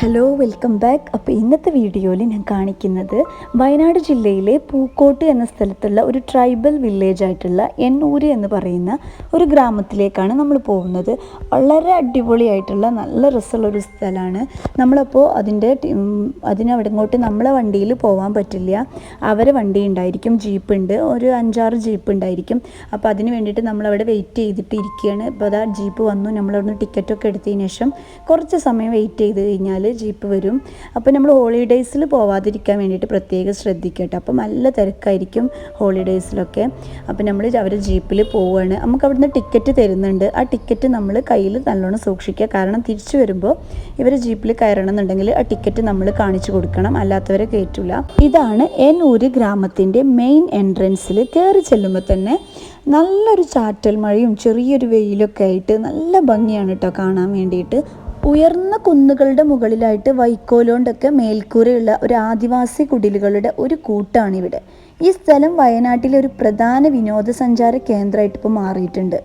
Hello welcome back അപ്പോൾ ഇന്നത്തെ വീഡിയോയിൽ ഞാൻ കാണിക്കുന്നത് വയനാട് ജില്ലയിലെ പൂക്കോട്ട് എന്ന സ്ഥലത്തുള്ള ഒരു ട്രൈബൽ വില്ലേജ് ആയിട്ടുള്ള എന്നൂര് എന്ന് പറയുന്ന ഒരു ഗ്രാമത്തിലേക്കാണ് നമ്മൾ പോകുന്നത്. വളരെ അടിപൊളിയായിട്ടുള്ള നല്ല രസമുള്ള ഒരു സ്ഥലമാണ്. നമ്മളപ്പോൾ അതിന്റെ അതിനവിടെ ഇങ്ങോട്ട് നമ്മളെ വണ്ടിയിൽ പോകാൻ പറ്റില്ല. അവരെ വണ്ടി ഉണ്ടായിരിക്കും ജീപ്പ് ഉണ്ട്. ഒരു അഞ്ചാറ് ജീപ്പ് ഉണ്ടായിരിക്കും. അപ്പോൾ അതിന് വേണ്ടിയിട്ട് നമ്മളവിടെ വെയിറ്റ് ചെയ്തിട്ട് ഇരിക്കുകയാണ്. ഇപ്പോൾ അതാ ജീപ്പ് വന്നു. നമ്മളവിടുന്ന് ടിക്കറ്റൊക്കെ എടുത്തതിന് ശേഷം കുറച്ച് സമയം വെയിറ്റ് ചെയ്ത് കഴിഞ്ഞാൽ ജീപ്പ് വരും. അപ്പോൾ നമ്മൾ ഹോളിഡേയ്സിൽ പോവാതിരിക്കാൻ വേണ്ടിയിട്ട് പ്രത്യേകം ശ്രദ്ധിക്കട്ടെ. അപ്പോൾ നല്ല തിരക്കായിരിക്കും ഹോളിഡേയ്സിലൊക്കെ. അപ്പോൾ നമ്മൾ അവർ ജീപ്പിൽ പോവുകയാണ് നമുക്ക് അവിടുന്ന് ടിക്കറ്റ് തരുന്നുണ്ട്. ആ ടിക്കറ്റ് നമ്മൾ കയ്യിൽ നല്ലോണം സൂക്ഷിക്കുക. കാരണം തിരിച്ചു വരുമ്പോൾ ഇവർ ജീപ്പിൽ കയറണം എന്നുണ്ടെങ്കിൽ ആ ടിക്കറ്റ് നമ്മൾ കാണിച്ചു കൊടുക്കണം. അല്ലാത്തവരെ കയറ്റില്ല ഇതാണ് എന്നൂര് ഗ്രാമത്തിന്റെ മെയിൻ എൻട്രൻസിൽ കയറി ചെല്ലുമ്പോൾ തന്നെ നല്ലൊരു ചാറ്റൽ മഴയും ചെറിയൊരു വെയിലൊക്കെ ആയിട്ട് നല്ല ഭംഗിയാണ് കേട്ടോ കാണാൻ വേണ്ടിയിട്ട്. ഉയർന്ന കുന്നുകളുടെ മുകളിലായിട്ട് വൈക്കോലോണ്ടൊക്കെ മേൽക്കൂരയുള്ള ഒരു ആദിവാസി കുടിലുകളുടെ ഒരു കൂട്ടാണ് ഇവിടെ ഈ സ്ഥലം വയനാട്ടിലെ ഒരു പ്രധാന വിനോദസഞ്ചാര കേന്ദ്രമായിട്ട് ഇപ്പോൾ മാറിയിട്ടുണ്ട്.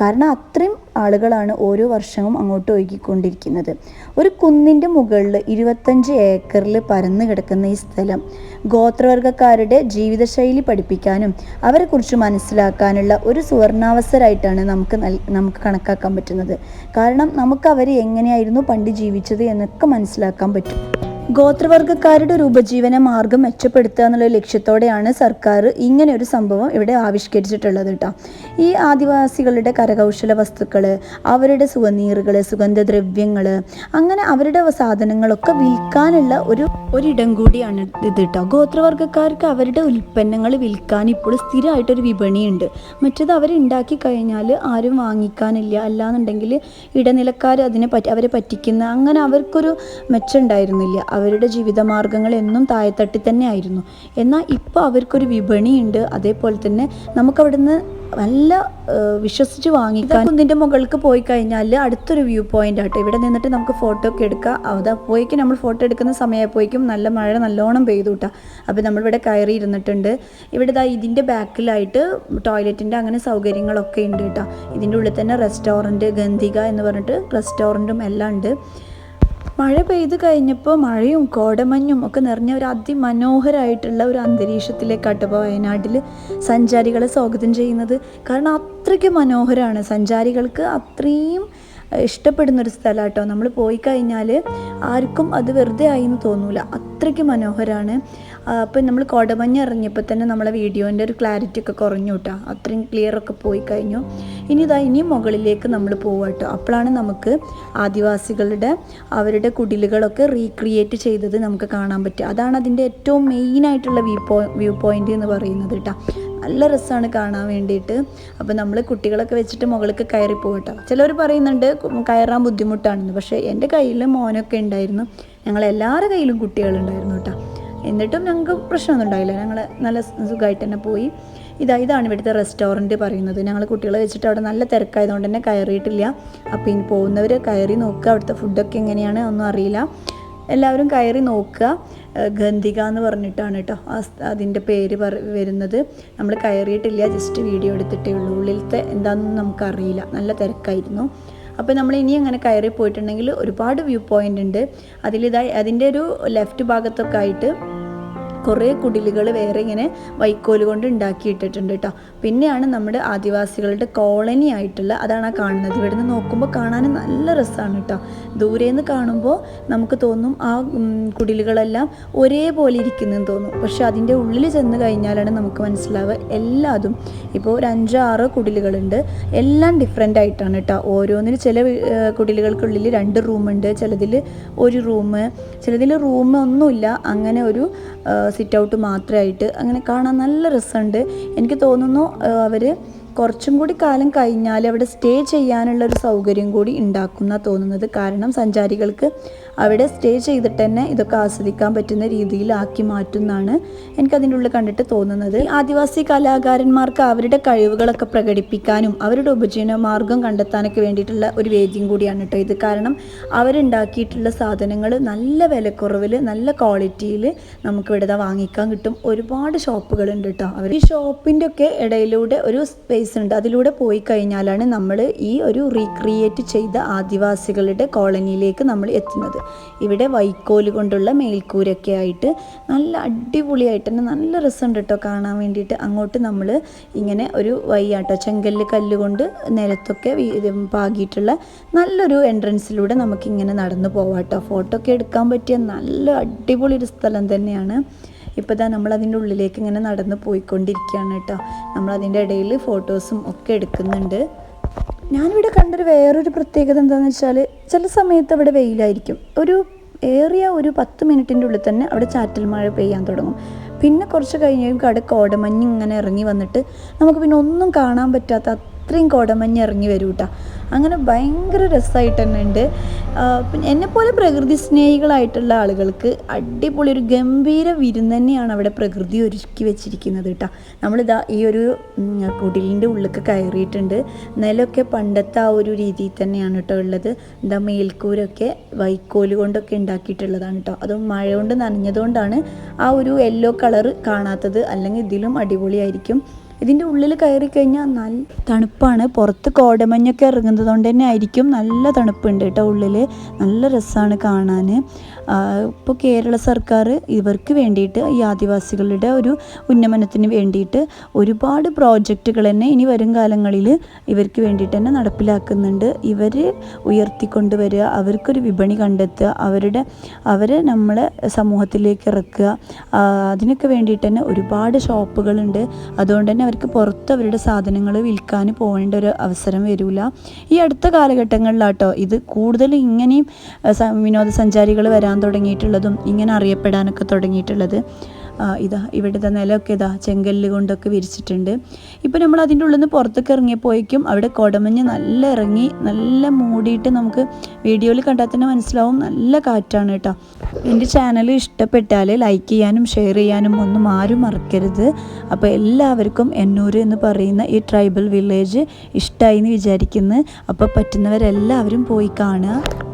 കാരണം അത്രയും ആളുകളാണ് ഓരോ വർഷവും അങ്ങോട്ട് ഒഴുകിക്കൊണ്ടിരിക്കുന്നത്. ഒരു കുന്നിന്റെ മുകളിൽ ഇരുപത്തഞ്ച് ഏക്കറിൽ പരന്നു കിടക്കുന്ന ഈ സ്ഥലം ഗോത്രവർഗക്കാരുടെ ജീവിതശൈലി പഠിപ്പിക്കാനും അവരെക്കുറിച്ച് മനസ്സിലാക്കാനുള്ള ഒരു സുവർണാവസരമായിട്ടാണ് നമുക്ക് നമുക്ക് കണക്കാക്കാൻ പറ്റുന്നത്. കാരണം നമുക്ക് അവർ എങ്ങനെയായിരുന്നു പണ്ട് ജീവിച്ചത് എന്നൊക്കെ മനസ്സിലാക്കാൻ പറ്റും. ഗോത്രവർഗക്കാരുടെ ഒരു ഉപജീവന മാർഗം മെച്ചപ്പെടുത്തുക എന്നുള്ള ലക്ഷ്യത്തോടെയാണ് സർക്കാർ ഇങ്ങനെ ഒരു സംഭവം ഇവിടെ ആവിഷ്കരിച്ചിട്ടുള്ളത് കേട്ടോ. ഈ ആദിവാസികളുടെ കരകൗശല വസ്തുക്കൾ അവരുടെ സുഗനീറുകൾ സുഗന്ധദ്രവ്യങ്ങൾ അങ്ങനെ അവരുടെ സാധനങ്ങളൊക്കെ വിൽക്കാനുള്ള ഒരു ഒരിടം കൂടിയാണ് ഇത് കേട്ടോ. ഗോത്രവർഗക്കാർക്ക് അവരുടെ ഉൽപ്പന്നങ്ങൾ വിൽക്കാൻ ഇപ്പോൾ സ്ഥിരമായിട്ടൊരു വിപണിയുണ്ട്. മറ്റത് അവരുണ്ടാക്കി കഴിഞ്ഞാൽ ആരും വാങ്ങിക്കാനില്ല. അല്ലാന്നുണ്ടെങ്കിൽ ഇടനിലക്കാർ അതിനെ പറ്റി അവരെ പറ്റിക്കുന്ന അങ്ങനെ അവർക്കൊരു മെച്ചം ഉണ്ടായിരുന്നില്ല. അവരുടെ ജീവിതമാർഗങ്ങൾ എന്നും താഴെത്തട്ടി തന്നെ ആയിരുന്നു. എന്നാൽ ഇപ്പോൾ അവർക്കൊരു വിപണിയുണ്ട്. അതേപോലെ തന്നെ നമുക്കവിടുന്ന് നല്ല വിശ്വസിച്ച് വാങ്ങിക്കാൻ കുന്നിന്റെ മുകൾക്ക് പോയി കഴിഞ്ഞാൽ അടുത്തൊരു വ്യൂ പോയിന്റ് ആട്ടെ. ഇവിടെ നിന്നിട്ട് നമുക്ക് ഫോട്ടോ ഒക്കെ എടുക്കാം. അത് അപ്പോഴേക്കും നമ്മൾ ഫോട്ടോ എടുക്കുന്ന സമയപ്പോഴേക്കും നല്ല മഴ നല്ലോണം പെയ്തു കിട്ടാം അപ്പോൾ നമ്മളിവിടെ കയറി ഇരുന്നിട്ടുണ്ട്. ഇവിടെ ദാ ഇതിന്റെ ബാക്കിലായിട്ട് ടോയ്ലറ്റിന്റെ അങ്ങനെ സൗകര്യങ്ങളൊക്കെ ഉണ്ട് കേട്ടോ ഇതിന്റെ ഉള്ളിൽ തന്നെ റെസ്റ്റോറന്റ് ഗന്ധിക എന്ന് പറഞ്ഞിട്ട് റെസ്റ്റോറന്റും എല്ലാം ഉണ്ട്. മഴ പെയ്ത് കഴിഞ്ഞപ്പോൾ മഴയും കോടമഞ്ഞും ഒക്കെ നിറഞ്ഞ ഒരു അതിമനോഹരമായിട്ടുള്ള ഒരു അന്തരീക്ഷത്തിലേക്കാട്ടോ ഇപ്പോൾ വയനാട്ടിൽ സഞ്ചാരികളെ സ്വാഗതം ചെയ്യുന്നത്. കാരണം അത്രയ്ക്ക് മനോഹരമാണ്. സഞ്ചാരികൾക്ക് അത്രയും ഇഷ്ടപ്പെടുന്ന ഒരു സ്ഥലം കേട്ടോ നമ്മൾ പോയി കഴിഞ്ഞാൽ ആർക്കും അത് വെറുതെ ആയി എന്ന് തോന്നൂല. അത്രയ്ക്ക് മനോഹരമാണ്. അപ്പം നമ്മൾ കോടമഞ്ഞ് ഇറങ്ങിയപ്പോൾ തന്നെ നമ്മളെ വീഡിയോന്റെ ഒരു ക്ലാരിറ്റി ഒക്കെ കുറഞ്ഞു കേട്ടോ അത്രയും ക്ലിയർ ഒക്കെ പോയി കഴിഞ്ഞു. ഇനി ഇതാ ഇനി മുകളിലേക്ക് നമ്മൾ പോവുക കേട്ടോ അപ്പോഴാണ് നമുക്ക് ആദിവാസികളുടെ അവരുടെ കുടിലുകളൊക്കെ റീക്രിയേറ്റ് ചെയ്തത് നമുക്ക് കാണാൻ പറ്റുക. അതാണ് അതിന്റെ ഏറ്റവും മെയിനായിട്ടുള്ള വ്യൂ പോ വ്യൂ പോയിന്റ് എന്ന് പറയുന്നത് കേട്ടോ നല്ല രസമാണ് കാണാൻ വേണ്ടിയിട്ട്. അപ്പോൾ നമ്മൾ കുട്ടികളൊക്കെ വെച്ചിട്ട് മുകളിലേക്ക് കയറി പോകട്ടോ ചിലർ പറയുന്നുണ്ട് കയറാൻ ബുദ്ധിമുട്ടാണെന്ന്. പക്ഷേ എന്റെ കയ്യിൽ മോനൊക്കെ ഉണ്ടായിരുന്നു. ഞങ്ങൾ എല്ലാവരുടെ കയ്യിലും കുട്ടികളുണ്ടായിരുന്നു കേട്ടോ എന്നിട്ടും ഞങ്ങൾക്ക് പ്രശ്നമൊന്നും ഉണ്ടായില്ല. ഞങ്ങൾ നല്ല സുഖമായിട്ട് തന്നെ പോയി. ഇതാ ഇതാണ് ഇവിടുത്തെ റെസ്റ്റോറന്റ് പറയുന്നത്. ഞങ്ങൾ കുട്ടികളെ വെച്ചിട്ട് അവിടെ നല്ല തിരക്കായതുകൊണ്ട് തന്നെ കയറിയിട്ടില്ല. അപ്പോൾ ഇനി പോകുന്നവർ കയറി നോക്കുക. അവിടുത്തെ ഫുഡൊക്കെ എങ്ങനെയാണ് ഒന്നും അറിയില്ല. എല്ലാവരും കയറി നോക്കുക. ഗന്ധിക എന്ന് പറഞ്ഞിട്ടാണ് കേട്ടോ ആ അതിന്റെ പേര് പറ വരുന്നത്. നമ്മൾ കയറിയിട്ടില്ല. ജസ്റ്റ് വീഡിയോ എടുത്തിട്ടേ ഉള്ളൂ. ഉള്ളിലത്തെ എന്താണെന്ന് നമുക്കറിയില്ല. നല്ല തിരക്കായിരുന്നു. അപ്പോൾ നമ്മൾ ഇനി അങ്ങനെ കയറി പോയിട്ടുണ്ടെങ്കിൽ ഒരുപാട് വ്യൂ പോയിന്റ് ഉണ്ട്. അതിലിതായി അതിന്റെ ഒരു ലെഫ്റ്റ് ഭാഗത്തൊക്കെ ആയിട്ട് കുറേ കുടിലുകൾ വേറെ ഇങ്ങനെ വൈക്കോൽ കൊണ്ട് ഉണ്ടാക്കിയിട്ടിട്ടുണ്ട് കേട്ടോ പിന്നെയാണ് നമ്മുടെ ആദിവാസികളുടെ കോളനി ആയിട്ടുള്ള അതാണ് ആ കാണുന്നത്. ഇവിടുന്ന് നോക്കുമ്പോൾ കാണാൻ നല്ല രസമാണ് കേട്ടോ ദൂരേന്ന് കാണുമ്പോൾ നമുക്ക് തോന്നും ആ കുടിലുകളെല്ലാം ഒരേപോലെ ഇരിക്കുന്നെന്ന് തോന്നും. പക്ഷെ അതിന്റെ ഉള്ളിൽ ചെന്ന് കഴിഞ്ഞാലാണ് നമുക്ക് മനസ്സിലാവുക എല്ലാതും ഇപ്പോൾ ഒരു അഞ്ചോ ആറോ കുടിലുകളുണ്ട്. എല്ലാം ഡിഫറെന്റ് ആയിട്ടാണ് കേട്ടോ ഓരോന്നിന് ചില കുടിലുകൾക്കുള്ളിൽ രണ്ട് റൂമുണ്ട് ചിലതിൽ ഒരു റൂം ചിലതിൽ റൂം ഒന്നുമില്ല. അങ്ങനെ ഒരു സിറ്റ് ഔട്ട് മാത്രമായിട്ട് അങ്ങനെ കാണാൻ നല്ല രസമുണ്ട്. എനിക്ക് തോന്നുന്നു അവർ കുറച്ചും കൂടി കാലം കഴിഞ്ഞാൽ അവിടെ സ്റ്റേ ചെയ്യാനുള്ള ഒരു സൗകര്യം കൂടി ഉണ്ടാക്കുന്ന തോന്നുന്നത്. കാരണം സഞ്ചാരികൾക്ക് അവിടെ സ്റ്റേ ചെയ്തിട്ട് തന്നെ ഇതൊക്കെ ആസ്വദിക്കാൻ പറ്റുന്ന രീതിയിലാക്കി മാറ്റുന്നതാണ് എനിക്കതിന്റെ ഉള്ളിൽ കണ്ടിട്ട് തോന്നുന്നത്. ആദിവാസി കലാകാരന്മാർക്ക് അവരുടെ കഴിവുകളൊക്കെ പ്രകടിപ്പിക്കാനും അവരുടെ ഉപജീവന മാർഗം കണ്ടെത്താനൊക്കെ വേണ്ടിയിട്ടുള്ള ഒരു വേദിയും കൂടിയാണ് കേട്ടോ ഇത്. കാരണം അവരുണ്ടാക്കിയിട്ടുള്ള സാധനങ്ങൾ നല്ല വിലക്കുറവിൽ നല്ല ക്വാളിറ്റിയിൽ നമുക്ക് ഇവിടെ വാങ്ങിക്കാൻ കിട്ടും. ഒരുപാട് ഷോപ്പുകളുണ്ട് കേട്ടോ അവർ ഈ ഷോപ്പിന്റെ ഒക്കെ ഇടയിലൂടെ ഒരു സ്പേസ് ഉണ്ട്. അതിലൂടെ പോയി കഴിഞ്ഞാലാണ് നമ്മൾ ഈ ഒരു റീക്രിയേറ്റ് ചെയ്ത ആദിവാസികളുടെ കോളനിയിലേക്ക് നമ്മൾ എത്തുന്നത്. ഇവിടെ വൈക്കോൽ കൊണ്ടുള്ള മേൽക്കൂരൊക്കെ ആയിട്ട് നല്ല അടിപൊളിയായിട്ട് തന്നെ നല്ല രസമുണ്ട് കേട്ടോ കാണാൻ വേണ്ടിയിട്ട്. അങ്ങോട്ട് നമ്മൾ ഇങ്ങനെ ഒരു വയ്യാട്ടോ ചെങ്കല്ല് കല്ലുകൊണ്ട് നിലത്തൊക്കെ പാകിയിട്ടുള്ള നല്ലൊരു എൻട്രൻസിലൂടെ നമുക്കിങ്ങനെ നടന്നു പോവാട്ടോ. ഫോട്ടോ ഒക്കെ എടുക്കാൻ പറ്റിയ നല്ല അടിപൊളി ഒരു സ്ഥലം തന്നെയാണ്. ഇപ്പോൾ ഇതാ നമ്മളതിന്റെ ഉള്ളിലേക്ക് ഇങ്ങനെ നടന്ന് പോയിക്കൊണ്ടിരിക്കുകയാണ് കേട്ടോ നമ്മളതിന്റെ ഇടയിൽ ഫോട്ടോസും ഒക്കെ എടുക്കുന്നുണ്ട്. ഞാനിവിടെ കണ്ടൊരു വേറൊരു പ്രത്യേകത എന്താണെന്ന് വെച്ചാൽ ചില സമയത്ത് അവിടെ വെയിലായിരിക്കും. ഒരു ഏറിയ ഒരു പത്ത് മിനിറ്റിന്റെ ഉള്ളിൽ തന്നെ അവിടെ ചാറ്റൽ മഴ പെയ്യാൻ തുടങ്ങും. പിന്നെ കുറച്ച് കഴിഞ്ഞ് കട കോടമഞ്ഞ് ഇങ്ങനെ ഇറങ്ങി വന്നിട്ട് നമുക്ക് പിന്നെ ഒന്നും കാണാൻ പറ്റാത്ത അത്രയും കോടമഞ്ഞ് ഇറങ്ങി വരും അങ്ങനെ ഭയങ്കര രസമായിട്ട് തന്നെ ഉണ്ട്. എന്നെപ്പോലെ പ്രകൃതി സ്നേഹികളായിട്ടുള്ള ആളുകൾക്ക് അടിപൊളി ഒരു ഗംഭീര വിരുന്ന് തന്നെയാണ് അവിടെ പ്രകൃതി ഒരുക്കി വെച്ചിരിക്കുന്നത് കേട്ടോ. നമ്മളിതാ ഈ ഒരു കുടിലിന്റെ ഉള്ളിലേക്ക് കയറിയിട്ടുണ്ട്. നിലമൊക്കെ പണ്ടത്തെ ആ ഒരു രീതിയിൽ തന്നെയാണ് കേട്ടോ ഉള്ളത്. എന്താ മേൽക്കൂരൊക്കെ വൈക്കോൽ കൊണ്ടൊക്കെ ഉണ്ടാക്കിയിട്ടുള്ളതാണ് കേട്ടോ. അതും മഴ കൊണ്ട് നനഞ്ഞതുകൊണ്ടാണ് ആ ഒരു യെല്ലോ കളർ കാണാത്തത്. അല്ലെങ്കിൽ ഇതിലും അടിപൊളിയായിരിക്കും. ഇതിന്റെ ഉള്ളിൽ കയറി കഴിഞ്ഞാൽ നല്ല തണുപ്പാണ്. പുറത്ത് കോടമഞ്ഞൊക്കെ ഇറങ്ങുന്നത് കൊണ്ട് തന്നെ ആയിരിക്കും നല്ല തണുപ്പുണ്ട് കേട്ടോ ഉള്ളിൽ നല്ല രസമാണ് കാണാൻ ഇപ്പോൾ കേരള സർക്കാർ ഇവർക്ക് വേണ്ടിയിട്ട് ഈ ആദിവാസികളുടെ ഒരു ഉന്നമനത്തിന് വേണ്ടിയിട്ട് ഒരുപാട് പ്രോജക്റ്റുകൾ തന്നെ ഇനി വരും കാലങ്ങളിൽ ഇവർക്ക് വേണ്ടിയിട്ട് തന്നെ നടപ്പിലാക്കുന്നുണ്ട്. ഇവർ ഉയർത്തിക്കൊണ്ടുവരിക അവർക്കൊരു വിപണി കണ്ടെത്തുക അവരുടെ അവരെ നമ്മളെ സമൂഹത്തിലേക്ക് ഇറക്കുക. അതിനൊക്കെ വേണ്ടിയിട്ട് തന്നെ ഒരുപാട് ഷോപ്പുകളുണ്ട്. അതുകൊണ്ട് തന്നെ അവർക്ക് പുറത്ത് അവരുടെ സാധനങ്ങൾ വിൽക്കാൻ പോകേണ്ട ഒരു അവസരം വരില്ല ഈ അടുത്ത കാലഘട്ടങ്ങളിലാട്ടോ ഇത് കൂടുതൽ ഇങ്ങനെയും വിനോദസഞ്ചാരികൾ വരാൻ തുടങ്ങിയിട്ടുള്ളതും ഇങ്ങനെ അറിയപ്പെടാനൊക്കെ തുടങ്ങിയിട്ടുള്ളത്. ഇതാ ഇവിടുത്തെ നിലമൊക്കെ ഇതാ ചെങ്കല്ല് കൊണ്ടൊക്കെ വിരിച്ചിട്ടുണ്ട്. ഇപ്പോൾ നമ്മൾ അതിന്റെ ഉള്ളിൽ നിന്ന് പുറത്തേക്ക് ഇറങ്ങിയപ്പോഴേക്കും അവിടെ കുടമഞ്ഞ് നല്ല ഇറങ്ങി നല്ല മൂടിയിട്ട് നമുക്ക് വീഡിയോയിൽ കണ്ടാൽ തന്നെ മനസ്സിലാവും. നല്ല കാറ്റാണ് കേട്ടോ. എന്റെ ചാനൽ ഇഷ്ടപ്പെട്ടാൽ ലൈക്ക് ചെയ്യാനും ഷെയർ ചെയ്യാനും ഒന്നും ആരും മറക്കരുത്. അപ്പോൾ എല്ലാവർക്കും എന്നൂര് എന്ന് പറയുന്ന ഈ ട്രൈബൽ വില്ലേജ് ഇഷ്ടമായി എന്ന് വിചാരിക്കുന്നു. അപ്പോൾ പറ്റുന്നവരെല്ലാവരും പോയി കാണുക.